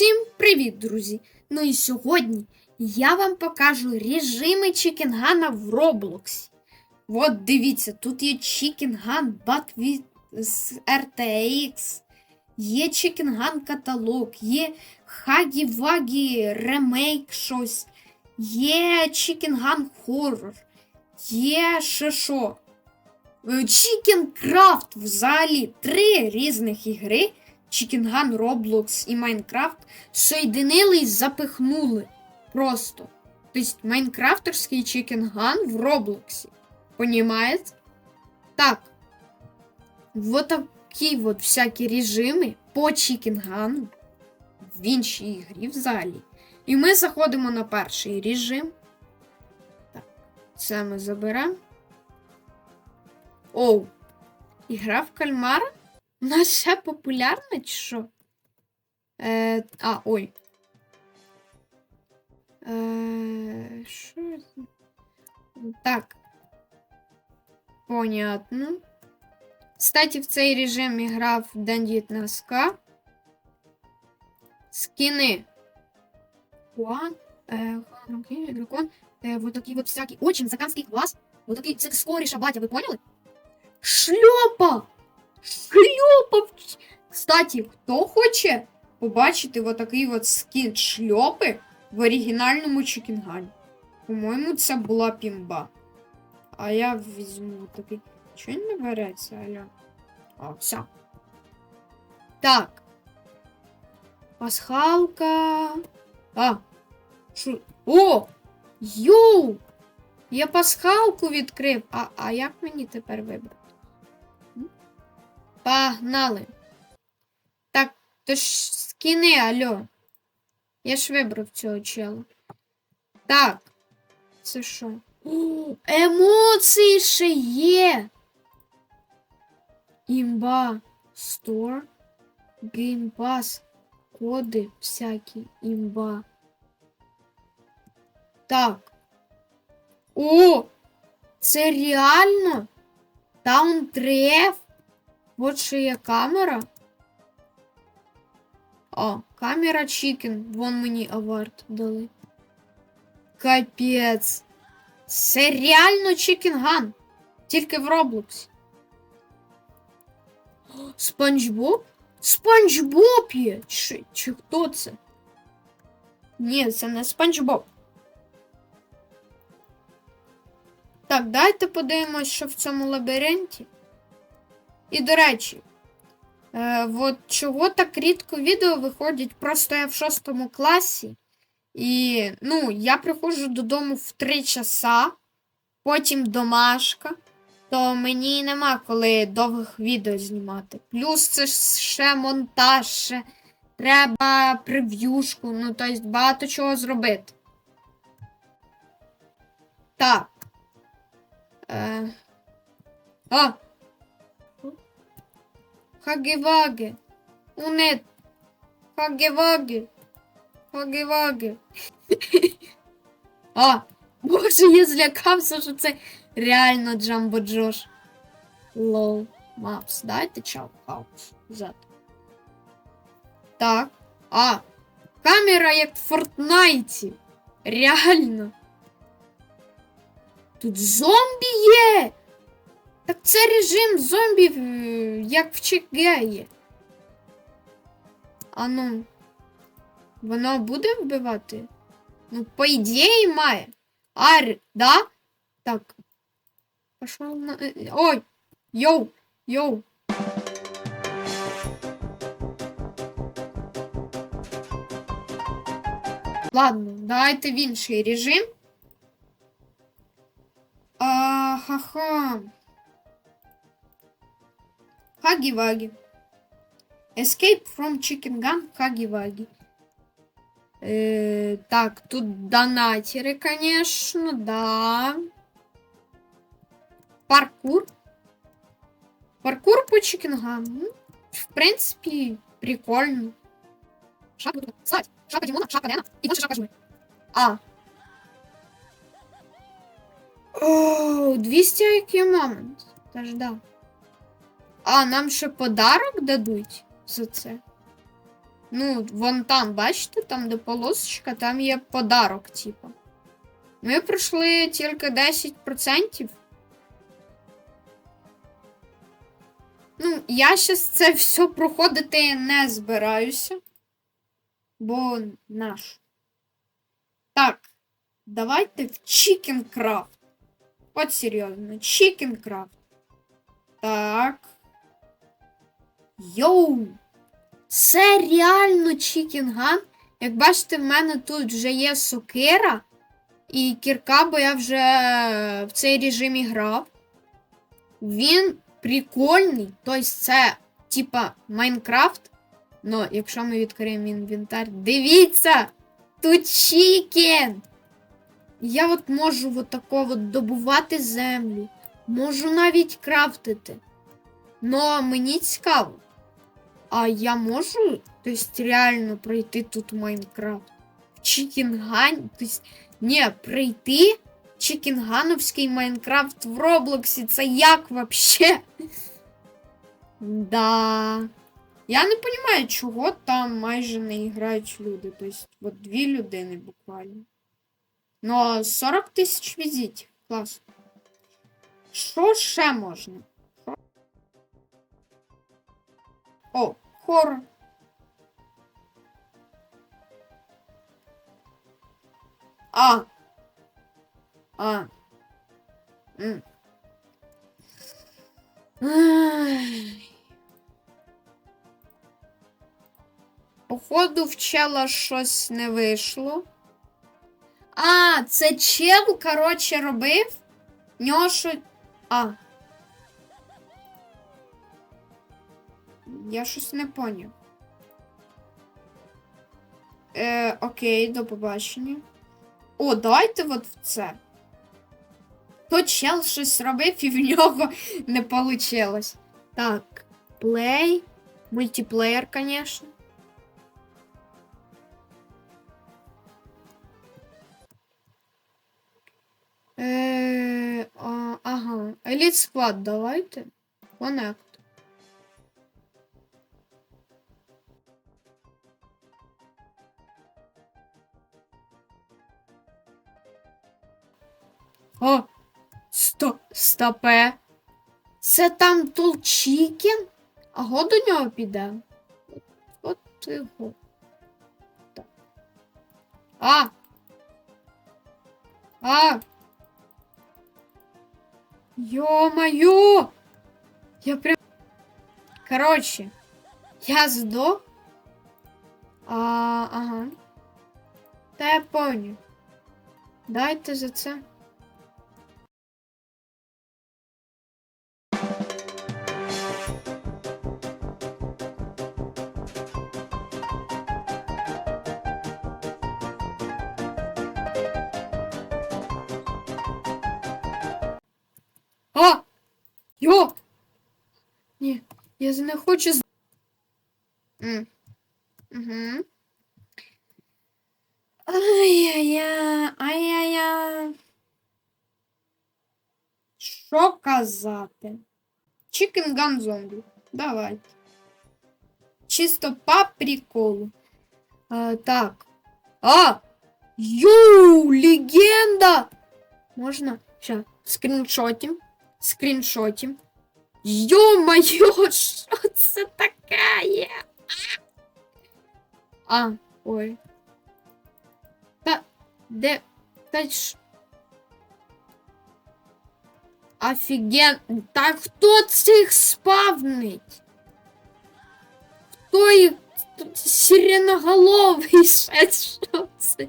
Всім привіт, друзі! Ну і сьогодні я вам покажу режими Чікінгана в Роблоксі. От дивіться, тут є Чікінган Бат з RTX, є Чікінган каталог, є Хагі Вагі ремейк щось, є Чікінган хоррор, є ще що. Chicken Craft взагалі три різних ігри. Gun, Roblox і Майнкрафт соєдинили і запихнули. Просто. Тобто майнкрафтерський Gun в Роблоксі. Понімаєте? Так. Вот такі вот всякі режими по Gun в іншій ігрі взагалі. І ми заходимо на перший режим. Так, це ми заберемо. Оу. Ігра в кальмара? Вона ще популярна чи що? Е, а, ой. Е, що це? Так. Понятно. Кстати, в цей режим грав Дандіт Носка. Скины. Хуан, э, дракон, э, вот такие вот всякие. Очень заканский класс. Вот такие, це скоріша батя, ви поняли? Шльопа! Шльопа! Кстати, хто хоче побачити вот такий от скін шльопи в оригінальному Чікінгані? По-моєму, це була пімба. А я візьму такий. Чого не береться, аля? О, все. Так. Пасхалка. А. Шо? О! Йоу! Я пасхалку відкрив. А, а як мені тепер вибрати? Погнали. Так, то ж скини, алло. Я ж вибрав цього чела. Так. Це що? Емоції ще є. Імба. Store. Pass. Коди всякі. Імба. Так. О! Це реально? Таун 3F? Вот ще є камера. О, камера Чікен. Вон мені авард дали. Капець. Це реально Gun. Тільки в Роблоксі. Спанч Боб? Спанч Боб є! Чи, чи хто це? Ні, це не Спанч Боб. Так, дайте подивимось, що в цьому лабіринті. І, до речі, е, от чого так рідко відео виходять, просто я в шостому класі. І, ну, я приходжу додому в 3 часа, потім домашка, то мені нема коли довгих відео знімати. Плюс це ще монтаж, ще треба прев'юшку, ну, тобто багато чого зробити. Так. Е... А! Хагеваге. Унет. Хагеваге. Хагеваге. А, боже, я злякався, що це реально Джамбо Джош. Лол. Мапс. Дайте. Хаус. Зад. Так. А. Камера як в Фортнайті. Реально. Тут зомбі є. Так це режим зомбів, е, як в Чекгеї. А ну. Воно буде вбивати? Ну, по ідеї має. Ар, да? Так. Пошел на. е, е, Ой! Йоу! Йоу! Ладно, давайте в інший режим. А, ха-ха. Хаги-ваги. Escape from Chicken Gun Хаги-ваги. Э, так, тут донатеры, конечно, да. Паркур. Паркур по Chicken Gun. Ну, в принципе, прикольно. Шапка. Кстати, шапка Димона, шапка Лена и больше шапка Жули. А. О, 200 IQ момент. Та ж да. А, нам ще подарок дадуть за це. Ну, вон там, бачите, там, де полосочка, там є подарок, типу. Ми пройшли тільки 10%. Ну, я щас це все проходити не збираюся. Бо наш. Так, давайте в Чікенкрафт. От серйозно, Чікенкрафт. Так. Йоу! Це реально Чікінган. Як бачите, в мене тут вже є сокира і кірка, бо я вже в цей режимі грав. Він прикольний. Тобто це, типа, Майнкрафт. Ну, якщо ми відкриємо інвентар, дивіться! Тут чікен! Я от можу от такого от добувати землю. Можу навіть крафтити. Но мені цікаво. А я можу, тобто, реально пройти тут Майнкрафт? В Чікінган? Тобто, ні, пройти Чікінгановський Майнкрафт в Роблоксі. Це як вообще? Да. Я не розумію, чого там майже не грають люди. Тобто, от дві людини буквально. Ну, 40 тисяч візитів. Клас. Що ще можна? О, хоррор. А. А. Походу, в щось не вийшло. А, це чел, коротше, робив. Нього що. А. Я щось не поняв. Е, окей, до побачення. О, давайте от в це. То чел щось робив і в нього не вийшло. Так, плей. Мультиплеєр, звісно. Е, а, ага. Elite Squad давайте. Connect. О! Сто, стопе. Це там Тулчікен? А го до нього піде. От його. Так. А! А! Ё-моё! Я прям... Короче, я сдох. А, ага. Та я понял. Дайте за це. А! Йо! Ні, я не хочу з. Угу. Ай-яй-яй, ай-яй-яй. Що казати? Chicken Gun Zombie. Давайте. Чисто по приколу. А, так. А! Йоу, легенда! Можна? Ща, скріншотим Скріншотим. Йо-моє, що це таке? А, ой. Та, де, та ж... Офіген. Та хто цих спавнить? Хто їх тут сиреноголовий ще що це?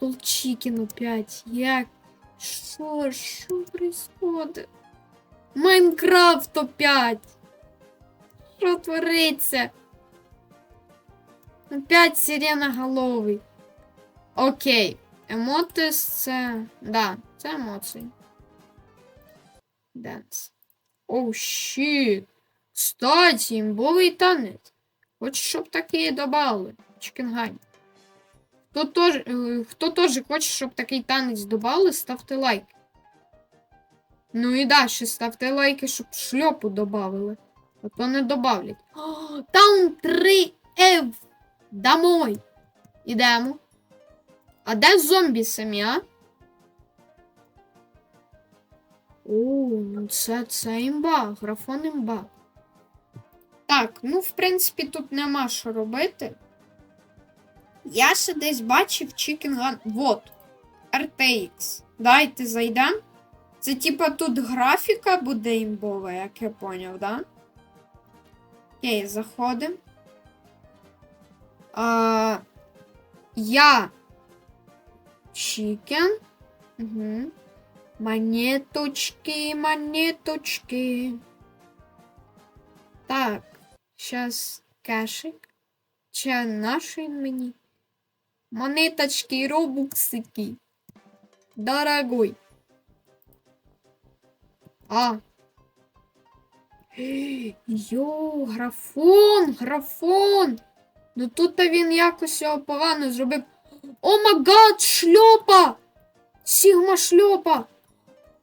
Толчикін опять. Як? Що? Що происходит? Майнкрафт опять. Що твориться? Опять сиреноголовий. Окей. Емотис це. Да, це емоції. Денс. Оу, щіт. Кстати, імбовий танець. Хочу, щоб такі добавили. Чікенгань. Хто теж, е, хто теж хоче, щоб такий танець добавили, ставте лайк. Ну і далі ставте лайки, щоб шльопу добавили. А то не добавлять. Таун 3 F. Домой. Ідемо. А де зомбі самі, а? О, ну це, це імба, графон імба. Так, ну, в принципі, тут нема що робити. Я ще десь бачив Chicken Gun. Вот. RTX. Дайте зайдем. Це типа тут графіка буде імбова, як я поняв, да? Окей, заходимо. Я Chicken. Угу. Монеточки, монеточки. Так, сейчас кешик. Че наши мені? Монеточки, робуксики. Дорогой. А. Йо, графон, графон. Ну тут то він якось його погано зробив. О магад, шльопа! Сігма шльопа!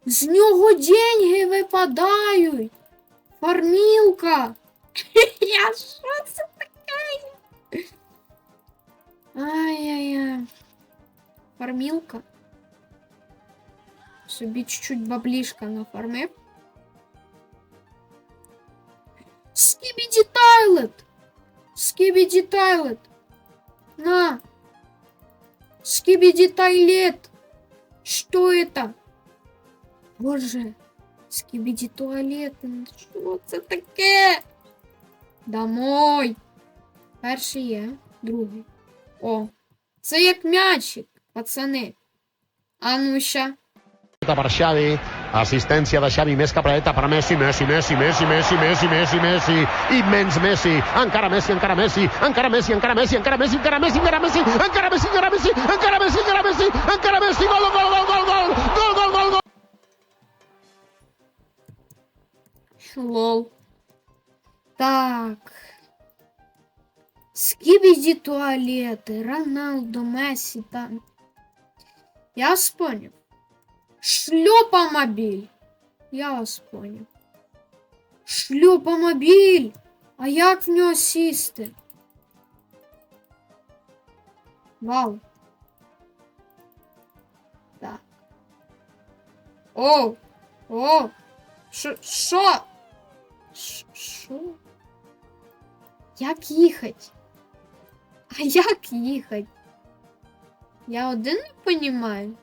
З нього деньги випадають. Фармілка. Я що це таке? Ай-яй-яй. Фармілка. Собі чуть-чуть баблішка нафармив. Скибиди Тайлет! Скибиди Тайлет! На! Скибиди Тайлет! Что это? Боже, скибиди туалет. Що це таке? Домой. Перший є, другий. О, це як м'ячик, пацани. А ну ща. Assistència de Xavi més cap a dreta per Messi, Messi, Messi, Messi, Messi, Messi, Messi, Messi, immens Messi, encara Messi, encara Messi, encara Messi, encara Messi, encara Messi, encara Messi, encara Messi, encara Messi, encara Messi, encara Messi, encara Messi, encara Messi, gol, gol, gol, gol, gol, gol, gol, gol, gol. Лол. Так. Скибиди туалеты, Роналдо, Месси там. Я вас понял. Шлепомобиль. Я вас понял. Шлепомобіль. А як в нього сісти? Вау. Так. О! О! Що? Що? Як їхати? А як їхати? Я один не понімаю.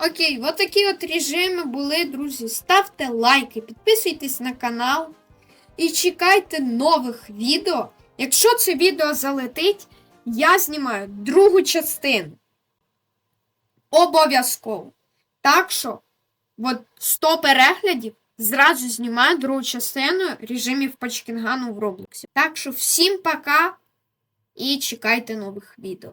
Окей, от такі от режими були, друзі. Ставте лайки, підписуйтесь на канал і чекайте нових відео. Якщо це відео залетить, я знімаю другу частину. Обов'язково. Так що, от 100 переглядів зразу знімаю другу частину режимів Пачкінгану в Роблоксі. Так що всім пока і чекайте нових відео.